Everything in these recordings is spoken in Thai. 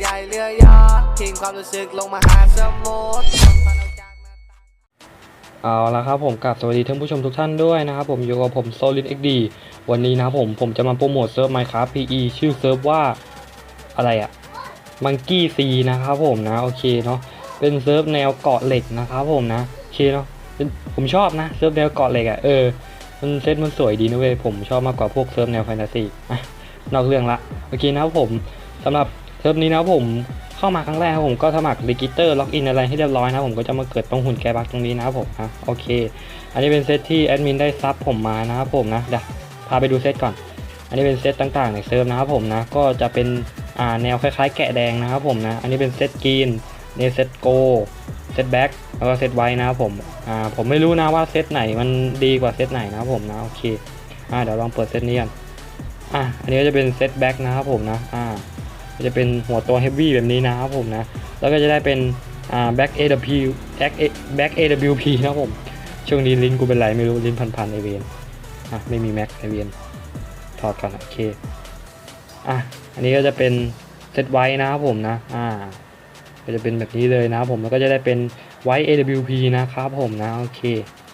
ใหญ่เรือยอดทิ้งความรู้สึกลงมาหาสมุทรเอาละครับผมกับสวัสดีท่านผู้ชมทุกท่านด้วยนะครับผมอยู่กับผมโซลิดเอ็กดีวันนี้นะผมผมจะมาโปรโมทเซิร์ฟ Minecraft PE ชื่อเซิร์ฟว่าอะไรอะมังกี้ซีนะครับผมนะโอเคเนาะเป็นเซิร์ฟแนวเกาะเหล็กนะครับผมนะโอเคเนาะผมชอบนะเซิร์ฟแนวเกาะเหล็กอะเออมันเซตมันสวยดีนะเว้ยผมชอบมากกว่าพวกเซิร์ฟแนวแฟนตาซีอะนอกเรื่องละโอเคนะครับผมสำหรับ ซิร์ฟนี้นะผมเข้ามาครั้งแรกผมก็สมัครดิจิเตอร์ล็อกอินอะไรให้เรียบร้อยนะผมก็จะมาเกิดตรงหุ่นแกบักตรงนี้นะผมอะโอเค อันนี้เป็นเซตที่แอดมินได้ซับผมมานะครับผมนะเดี๋ยวพาไปดูเซตก่อน อันนี้เป็นเซตต่างๆในเซิร์ฟนะครับผมนะก็จะเป็นอ่าแนวคล้ายๆ แกะแดงนะครับผมนะอันนี้เป็นเซตกรีนเนเซตโกเซตแบ็กแล้วก็เซตไว้นะครับผมอ่าผมไม่รู้นะว่าเซตไหนมันดีกว่าเซตไหนนะครับผมนะโอเคอ่าเดี๋ยวลองเปิดเซตนี้กันอะอันนี้ก็จะเป็นเซตแบ็กนะครับผมนะอ่า ก็จะเป็นหัวตัวเฮฟวี่แบบนี้นะครับผมนะ แล้วก็จะได้เป็นอ่า back AW back A back AWP นะครับผมช่วงนี้ลิ้นกูเป็นไรไม่รู้ลิ้นพันๆไอเวนอะไม่มีแม็กไอเวนถอดก่อนโอเคอะอันนี้ก็จะเป็นเซตไว้นะครับผมนะอ่าก็จะเป็นแบบนี้เลยนะครับผมแล้วก็จะได้เป็นไว้ AWP นะครับผมนะโอเค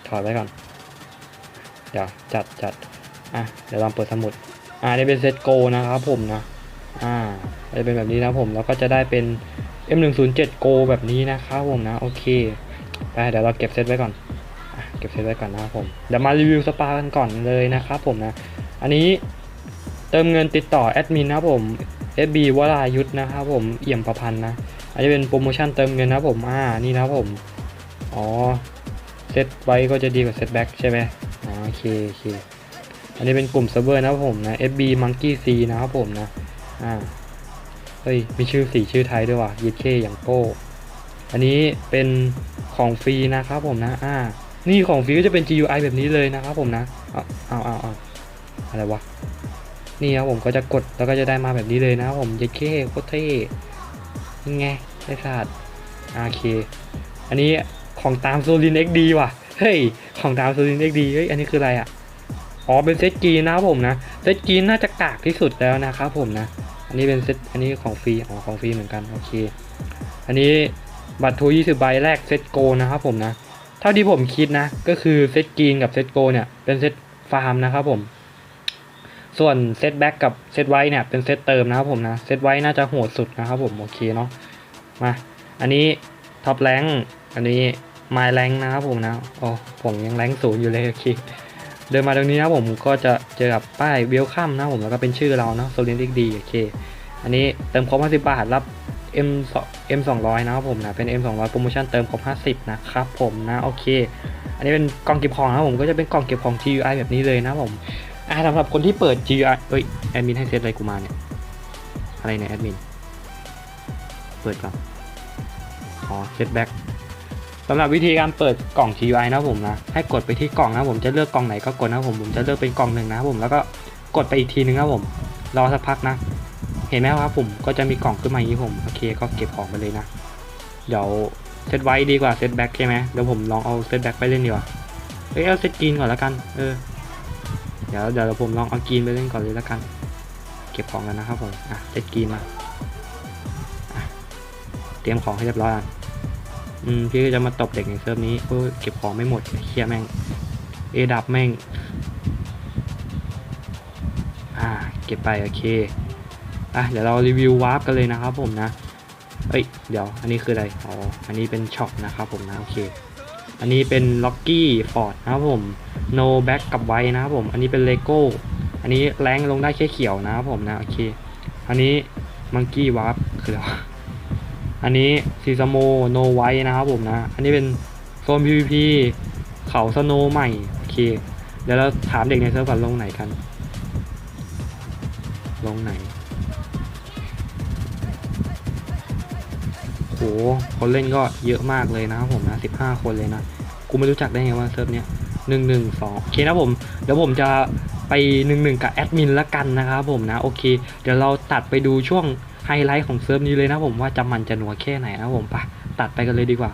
ถอดไว้ก่อนเดี๋ยวจัดจัดอะเดี๋ยวลองเปิดสมุดอ่านี่เป็นเซตโกนะครับผมนะอ่า จะเป็นแบบนี้นะผมแล้วก็จะได้เป็น M107 Go แบบนี้นะครับผมนะโอเคไปเดี๋ยวเราเก็บเซตไว้ก่อนอเก็บเซตไว้ก่อนนะครับผมเดี๋ยวมารีวิวสปากันก่อนเลยนะครับผมนะ อันนี้เติมเงินติดต่อแอดมินนะครับผม FB วรายุทธนะครับผมเอี่ยมประพันธ์นะอันนี้เป็นโปรโมชั่นเติมเงินนะผมอ่านี่นะผมอ๋อเซตไว้ก็จะดีกว่าเซตแบ็กใช่ไหมอ๋อโอเคโอเคอันนี้เป็นกลุ่มเซิร์ฟเวอร์นะผมนะ FB Monkey C นะครับผมนะอ่า เฮ้ย มีชื่อสีชื่อไทยด้วยว่ะยีเคอย่างโก้ อันนี้เป็นของฟรีนะครับผมนะ อ่า นี่ของฟรีก็จะเป็น GUI แบบนี้เลยนะครับผมนะ เอาเอาเอาเอาอะไรวะ นี่ครับผมก็จะกดแล้วก็จะได้มาแบบนี้เลยนะครับผมยีเคโคตรเท่ยังไงได้ศาสตร์โอเค อันนี้ของตามโซลิน XD ว่ะ เฮ้ย ของตามโซลิน XD เฮ้ย อันนี้คืออะไรอะ อ๋อ เป็นเซตกีนะครับผมนะ เซตกีน่าจะกากที่สุดแล้วนะครับผมนะ อันนี้เป็นเซตอันนี้ของฟรีอ๋อของฟรีเหมือนกันโอเค อันนี้บัตรทู20ใบแรกเซตโกนะครับผมนะ เท่าที่ผมคิดนะ ก็คือเซตกรีนกับเซตโกเนี่ยเป็นเซตฟาร์มนะครับผม ส่วนเซตแบ็กกับเซตไว้เนี่ยเป็นเซตเติมนะครับผมนะเซตไว้น่าจะโหดสุดนะครับผมโอเคเนาะมา อันนี้ท็อปแรงอันนี้ไมล์แรงนะครับผมนะโอ้ผมยังแรงศูนย์อยู่เลยโอเค เดินมาตรงนี้นะผมก็จะเจอกับป้ายเวลคัมนะผมแล้วก็เป็นชื่อเราเนาะโซลินดิกดีโอเค อันนี้เติมครบ50บาทรับ M 2 M 200นะครับผมนะเป็น M 200โปรโมชั่นเติมครบ50นะครับผมนะโอเค อันนี้เป็นกล่องเก็บของนะผมก็จะเป็นกล่องเก็บของ GUI แบบนี้เลยนะผมอ่าสำหรับคนที่เปิด GUI เอ้ยแอดมินให้เซตอะไรกูมาเนี่ยอะไรเนี่ยแอดมินเปิดก่อนอ๋อเซตแบ็กำหรับวิธีการเปิดกล่อง GUI นะผมนะให้กดไปที่กล่องนะผมจะเลือกกล่องไหนก็กดนะผมผมจะเลือกเป็นกล่องหนึ่งนะผมแล้วก็กดไปอีกทีนึงนะผมรอสักพักนะ เห็นไหมครับผมก็จะมีกล่องขึ้นมาอย่างนี้ผมโอเคก็เก็บของไปเลยนะ เดี๋ยวเซตไว้ดีกว่าเซตแบ็กใช่ไหมเดี๋ยวผมลองเอาเซตแบ็กไปเล่นดีกว่าเอ้ยเอาเซตกรีนก่อนแล้วกันเออเดี๋ยวเดี๋ยวผมลองเอากรีนไปเล่นก่อนเลยแล้วกัน เก็บของกันนะครับผมอะเซตกรีนมาเตรียมของให้เรียบร้อยอะ อืมพี่ก็จะมาตบเด็กในเซิร์ฟนี้เออเก็บของไม่หมดเคลียร์แม่ง เอดับแม่ง อ่า เก็บไปโอเค อะเดี๋ยวเรารีวิววาร์ปกันเลยนะครับผมนะ เอ้ย เดี๋ยว อันนี้คืออะไร อ๋อ อันนี้เป็นช็อปนะครับผมนะโอเค อันนี้เป็นล็อกกี้ฟอร์ดนะครับผม no back กับไว้นะครับผม อันนี้เป็นเลโก้ อันนี้แรงลงได้แค่เขียวนะครับผมนะโอเค อันนี้มังกี้วาร์ปคืออะไร อันนี้ซีซโมโนไวนะครับผมนะ อันนี้เป็นโซน PVP เขาสโนใหม่ โอเค เดี๋ยวเราถามเด็กในเซิร์ฟก่อนลงไหนกัน ลงไหนโหคนเล่นก็เยอะมากเลยนะครับผมนะ 15 คนเลยนะ กูไม่รู้จักได้ไงว่าเซิร์ฟเนี้ยหนึ่งหนึ่งสองโอเคนะผม เดี๋ยวผมจะไปหนึ่งหนึ่งกับแอดมินละกันนะครับผมนะ โอเค เดี๋ยวเราตัดไปดูช่วง ไฮไลท์ของเซิร์ฟนี้เลยนะผมว่าจะมันจะหนัวแค่ไหนนะผมปะตัดไปกันเลยดีกว่า